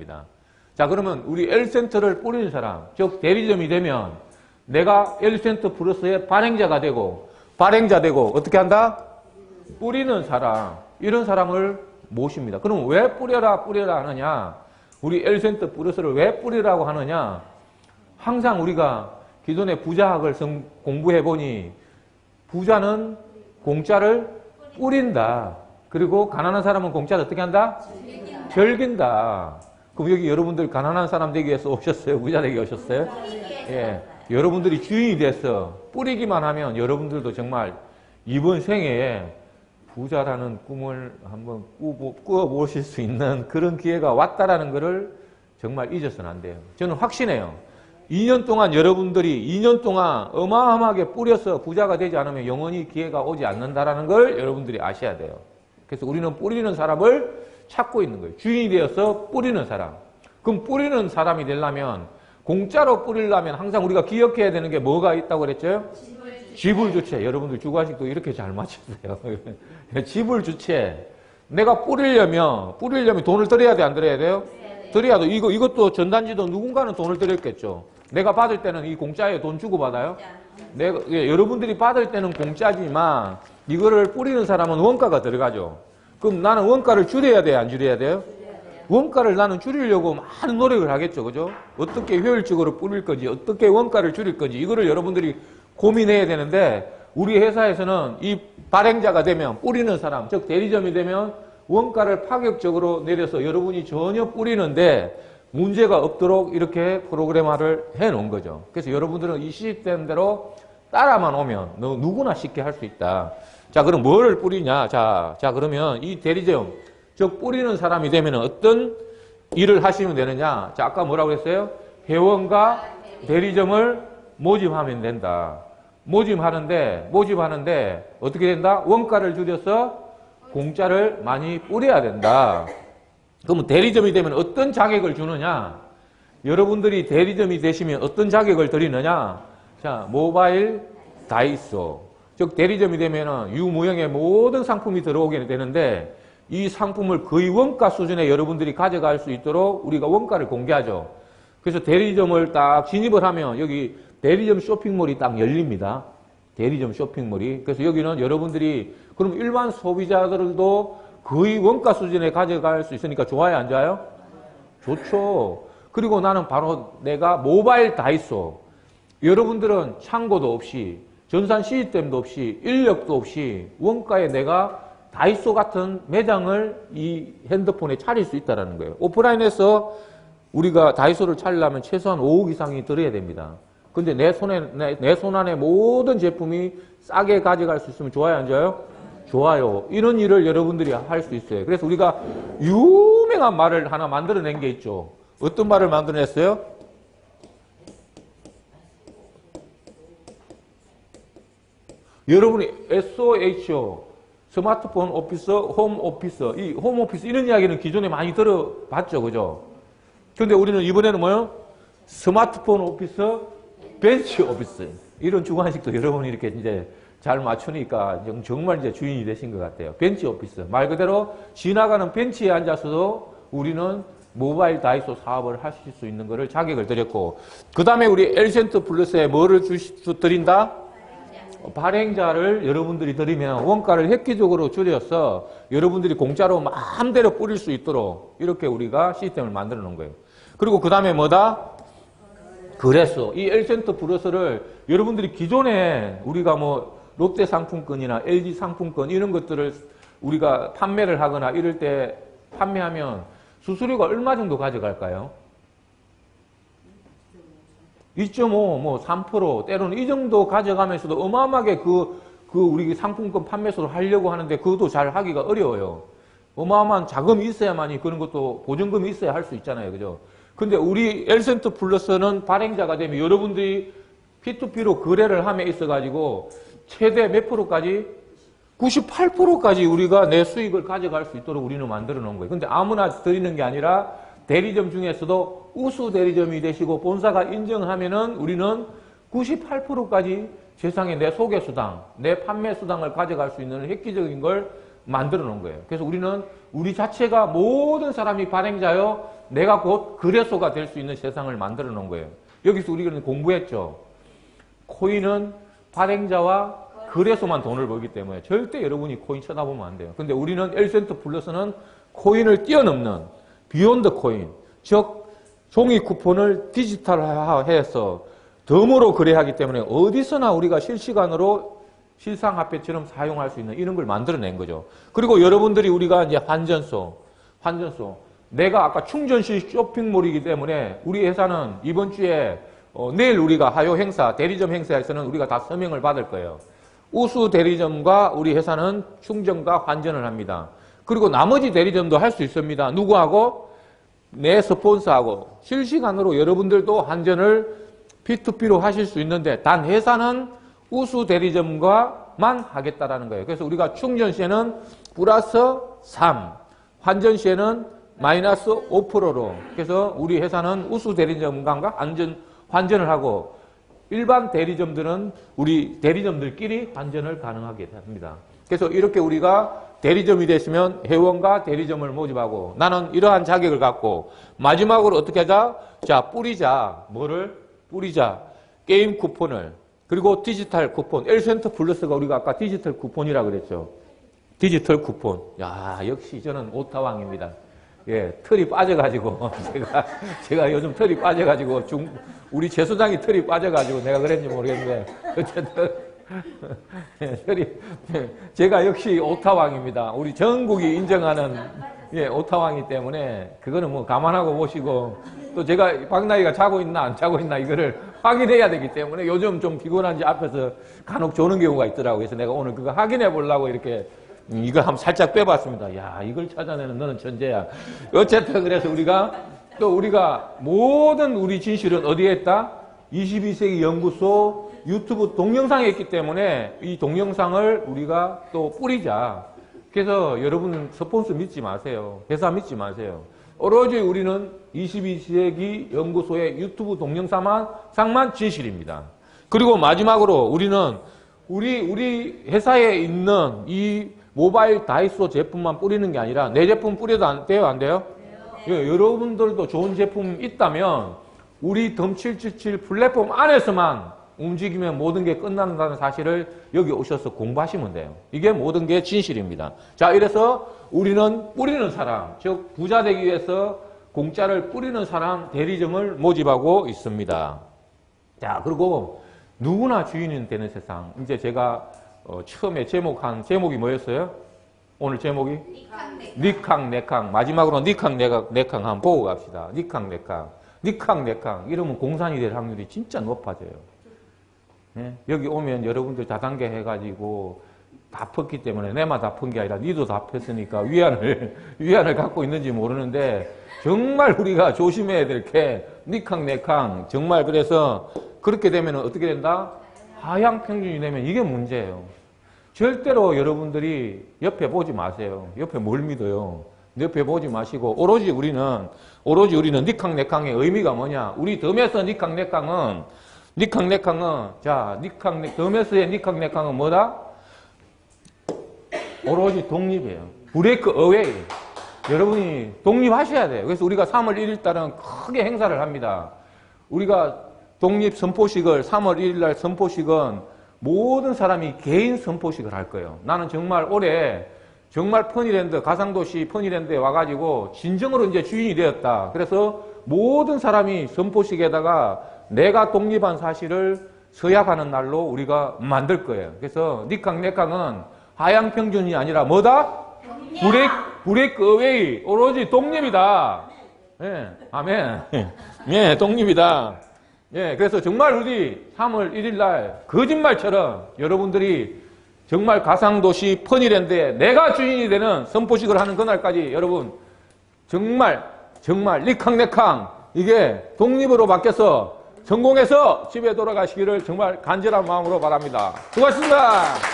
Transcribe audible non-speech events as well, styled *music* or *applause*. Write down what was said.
입니다. 자, 그러면 우리 L센터를 뿌리는 사람, 즉 대리점이 되면 내가 L센터 플러스의 발행자가 되고 발행자 되고 어떻게 한다? 뿌리는 사람, 이런 사람을 모십니다. 그럼 왜 뿌려라 뿌려라 하느냐? 우리 L센터 플러스를 왜 뿌리라고 하느냐? 항상 우리가 기존의 부자학을 공부해 보니 부자는 공짜를 뿌린다. 그리고 가난한 사람은 공짜를 어떻게 한다? 즐긴다. 그럼 여기 여러분들 가난한 사람 되기 위해서 오셨어요? 부자 되기 오셨어요? 예. 여러분들이 주인이 돼서 뿌리기만 하면 여러분들도 정말 이번 생애에 부자라는 꿈을 한번 꾸어보실 수 있는 그런 기회가 왔다라는 것을 정말 잊어서는 안 돼요. 저는 확신해요. 2년 동안 여러분들이 2년 동안 어마어마하게 뿌려서 부자가 되지 않으면 영원히 기회가 오지 않는다라는 걸 여러분들이 아셔야 돼요. 그래서 우리는 뿌리는 사람을 찾고 있는 거예요. 주인이 되어서 뿌리는 사람. 그럼 뿌리는 사람이 되려면 공짜로 뿌리려면 항상 우리가 기억해야 되는 게 뭐가 있다고 그랬죠? 집을 주체. 여러분들 주관식도 이렇게 잘 맞췄어요. 집을 *laughs* 주체. 내가 뿌리려면 뿌리려면 돈을 들여야 돼, 안 들여야 돼요? 들여야 돼. 이거 이것도 전단지도 누군가는 돈을 들였겠죠. 내가 받을 때는 이 공짜에 돈 주고 받아요. 내가 예, 여러분들이 받을 때는 공짜지만 이거를 뿌리는 사람은 원가가 들어가죠. 그럼 나는 원가를 줄여야 돼요? 안 줄여야 돼요? 원가를 나는 줄이려고 많은 노력을 하겠죠. 그죠? 어떻게 효율적으로 뿌릴 건지, 어떻게 원가를 줄일 건지, 이거를 여러분들이 고민해야 되는데, 우리 회사에서는 이 발행자가 되면, 뿌리는 사람, 즉 대리점이 되면 원가를 파격적으로 내려서 여러분이 전혀 뿌리는데 문제가 없도록 이렇게 프로그램화를 해 놓은 거죠. 그래서 여러분들은 이 시스템대로 따라만 오면 누구나 쉽게 할 수 있다. 자, 그럼 뭐를 뿌리냐? 자, 자, 그러면 이 대리점, 즉 뿌리는 사람이 되면 어떤 일을 하시면 되느냐? 자, 아까 뭐라고 했어요? 회원과 대리점을 모집하면 된다. 모집하는데, 모집하는데 어떻게 된다? 원가를 줄여서 공짜를 많이 뿌려야 된다. 그러면 대리점이 되면 어떤 자격을 주느냐? 여러분들이 대리점이 되시면 어떤 자격을 드리느냐? 자, 모바일 다이소. 즉 대리점이 되면 유무형의 모든 상품이 들어오게 되는데 이 상품을 거의 원가 수준에 여러분들이 가져갈 수 있도록 우리가 원가를 공개하죠. 그래서 대리점을 딱 진입을 하면 여기 대리점 쇼핑몰이 딱 열립니다. 대리점 쇼핑몰이. 그래서 여기는 여러분들이 그럼 일반 소비자들도 거의 원가 수준에 가져갈 수 있으니까 좋아요, 안 좋아요? 좋죠. 그리고 나는 바로 내가 모바일 다이소. 여러분들은 창고도 없이 전산 시스템도 없이 인력도 없이 원가에 내가 다이소 같은 매장을 이 핸드폰에 차릴 수 있다는 거예요. 오프라인에서 우리가 다이소를 차리려면 최소한 5억 이상이 들어야 됩니다. 근데 내 손에, 내, 내 손 안에 모든 제품이 싸게 가져갈 수 있으면 좋아요, 안 좋아요? 좋아요. 이런 일을 여러분들이 할 수 있어요. 그래서 우리가 유명한 말을 하나 만들어낸 게 있죠. 어떤 말을 만들어냈어요? 여러분이 SOHO 스마트폰 오피서, 홈 오피서, 이 홈 오피스 이런 이야기는 기존에 많이 들어봤죠, 그죠? 근데 우리는 이번에는 뭐요? 스마트폰 오피서, 벤치 오피스 이런 주관식도 여러분이 이렇게 이제 잘 맞추니까 정말 이제 주인이 되신 것 같아요. 벤치 오피스 말 그대로 지나가는 벤치에 앉아서도 우리는 모바일 다이소 사업을 하실 수 있는 것을 자격을 드렸고 그 다음에 우리 엘센트 플러스에 뭐를 주시, 드린다? 발행자를 여러분들이 드리면 원가를 획기적으로 줄여서 여러분들이 공짜로 마음대로 뿌릴 수 있도록 이렇게 우리가 시스템을 만들어 놓은 거예요. 그리고 그 다음에 뭐다? 그래서 이 엘센터 플러스를 여러분들이 기존에 우리가 뭐 롯데 상품권이나 LG 상품권 이런 것들을 우리가 판매를 하거나 이럴 때 판매하면 수수료가 얼마 정도 가져갈까요? 2.5, 뭐 3%, 때로는 이 정도 가져가면서도 어마어마하게 그, 그 우리 상품권 판매소를 하려고 하는데 그것도 잘 하기가 어려워요. 어마어마한 자금이 있어야만이 그런 것도 보증금이 있어야 할 수 있잖아요. 그죠? 근데 우리 엘센터 플러스는 발행자가 되면 여러분들이 P2P로 거래를 함에 있어가지고 최대 몇 프로까지? 98%까지 우리가 내 수익을 가져갈 수 있도록 우리는 만들어 놓은 거예요. 근데 아무나 드리는 게 아니라 대리점 중에서도 우수 대리점이 되시고 본사가 인정하면은 우리는 98%까지 세상에 내 소개수당, 내 판매수당을 가져갈 수 있는 획기적인 걸 만들어 놓은 거예요. 그래서 우리는 우리 자체가 모든 사람이 발행자요, 내가 곧 거래소가 될 수 있는 세상을 만들어 놓은 거예요. 여기서 우리가 공부했죠. 코인은 발행자와 거래소만 돈을 벌기 때문에 절대 여러분이 코인 쳐다보면 안 돼요. 근데 우리는 엘센트 플러스는 코인을 뛰어넘는 비욘드 코인, 즉 종이 쿠폰을 디지털화해서 덤으로 거래하기 때문에 어디서나 우리가 실시간으로 실상화폐처럼 사용할 수 있는 이런 걸 만들어낸 거죠. 그리고 여러분들이 우리가 이제 환전소, 환전소. 내가 아까 충전식 쇼핑몰이기 때문에 우리 회사는 이번 주에 어, 내일 우리가 하요 행사, 대리점 행사에서는 우리가 다 서명을 받을 거예요. 우수 대리점과 우리 회사는 충전과 환전을 합니다. 그리고 나머지 대리점도 할 수 있습니다. 누구하고? 내 스폰서하고 실시간으로 여러분들도 환전을 P2P로 하실 수 있는데 단 회사는 우수 대리점과만 하겠다라는 거예요. 그래서 우리가 충전 시에는 플러스 3, 환전 시에는 마이너스 5%로 그래서 우리 회사는 우수 대리점과 환전, 환전을 하고 일반 대리점들은 우리 대리점들끼리 환전을 가능하게 됩니다. 그래서 이렇게 우리가 대리점이 됐으면 회원과 대리점을 모집하고 나는 이러한 자격을 갖고 마지막으로 어떻게 하자? 자, 뿌리자. 뭐를? 뿌리자. 게임 쿠폰을. 그리고 디지털 쿠폰. 엘센터 플러스가 우리가 아까 디지털 쿠폰이라 그랬죠. 디지털 쿠폰. 야, 역시 저는 오타왕입니다. 예, 털이 빠져가지고, *laughs* 제가, 제가 요즘 털이 빠져가지고, 중, 우리 제 소장이 털이 빠져가지고 내가 그랬는지 모르겠는데, 어쨌든, 제가 역시 오타왕입니다. 우리 전국이 인정하는, 예, 오타왕이기 때문에, 그거는 뭐 감안하고 보시고, 또 제가 박나이가 자고 있나 안 자고 있나 이거를 확인해야 되기 때문에 요즘 좀 피곤한지 앞에서 간혹 조는 경우가 있더라고요. 그래서 내가 오늘 그거 확인해 보려고 이렇게 음, 이거 한번 살짝 빼봤습니다. 야, 이걸 찾아내는 너는 천재야. 어쨌든 그래서 우리가 또 우리가 모든 우리 진실은 어디에 있다? 22세기 연구소 유튜브 동영상에 있기 때문에 이 동영상을 우리가 또 뿌리자. 그래서 여러분 스폰서 믿지 마세요. 회사 믿지 마세요. 오로지 우리는 22세기 연구소의 유튜브 동영상만 상만 진실입니다. 그리고 마지막으로 우리는 우리 우리 회사에 있는 이 모바일 다이소 제품만 뿌리는 게 아니라 내 제품 뿌려도 안 돼요? 안 돼요? 예, 여러분들도 좋은 제품 있다면 우리 덤777 플랫폼 안에서만 움직이면 모든 게 끝난다는 사실을 여기 오셔서 공부하시면 돼요. 이게 모든 게 진실입니다. 자, 이래서 우리는 뿌리는 사람, 즉 부자 되기 위해서 공짜를 뿌리는 사람 대리점을 모집하고 있습니다. 자, 그리고 누구나 주인이 되는 세상. 이제 제가 어, 처음에 제목한 제목이 뭐였어요? 오늘 제목이 니캉 네캉 마지막으로 니캉 네캉 네캉 한번 보고 갑시다. 니캉 네캉 니캉 네캉 이러면 공산이 될 확률이 진짜 높아져요. 네? 여기 오면 여러분들 다단계 해가지고 다 폈기 때문에 내만 다 푼 게 아니라 니도 다 폈으니까 위안을 *laughs* 위안을 갖고 있는지 모르는데 정말 우리가 조심해야 될 게 니캉 네캉 정말 그래서 그렇게 되면 어떻게 된다? 하향 평균이 되면 이게 문제예요. 절대로 여러분들이 옆에 보지 마세요. 옆에 뭘 믿어요? 옆에 보지 마시고 오로지 우리는 오로지 우리는 니캉 네캉의 의미가 뭐냐? 우리 덤에서 니캉 네캉은 니캉 네캉은 자 니캉 네 덤에서의 니캉 네캉은 뭐다? 오로지 독립이에요. 브레이크 어웨이. 여러분이 독립하셔야 돼요. 그래서 우리가 3월 1일 달은 크게 행사를 합니다. 우리가 독립 선포식을 3월 1일 날 선포식은 모든 사람이 개인 선포식을 할 거예요. 나는 정말 올해 정말 퍼니랜드, 가상도시 퍼니랜드에 와가지고 진정으로 이제 주인이 되었다. 그래서 모든 사람이 선포식에다가 내가 독립한 사실을 서약하는 날로 우리가 만들 거예요. 그래서 니캉 네캉은 하향 평준이 아니라 뭐다? 브레이크, 브레이크 어웨이. 오로지 독립이다. 예, 아멘. 예, 독립이다. 예, 그래서 정말 우리 3월 1일 날 거짓말처럼 여러분들이 정말 가상도시 퍼니랜드에 내가 주인이 되는 선포식을 하는 그날까지 여러분 정말 정말 리캉네캉 이게 독립으로 바뀌어서 성공해서 집에 돌아가시기를 정말 간절한 마음으로 바랍니다. 수고하셨습니다.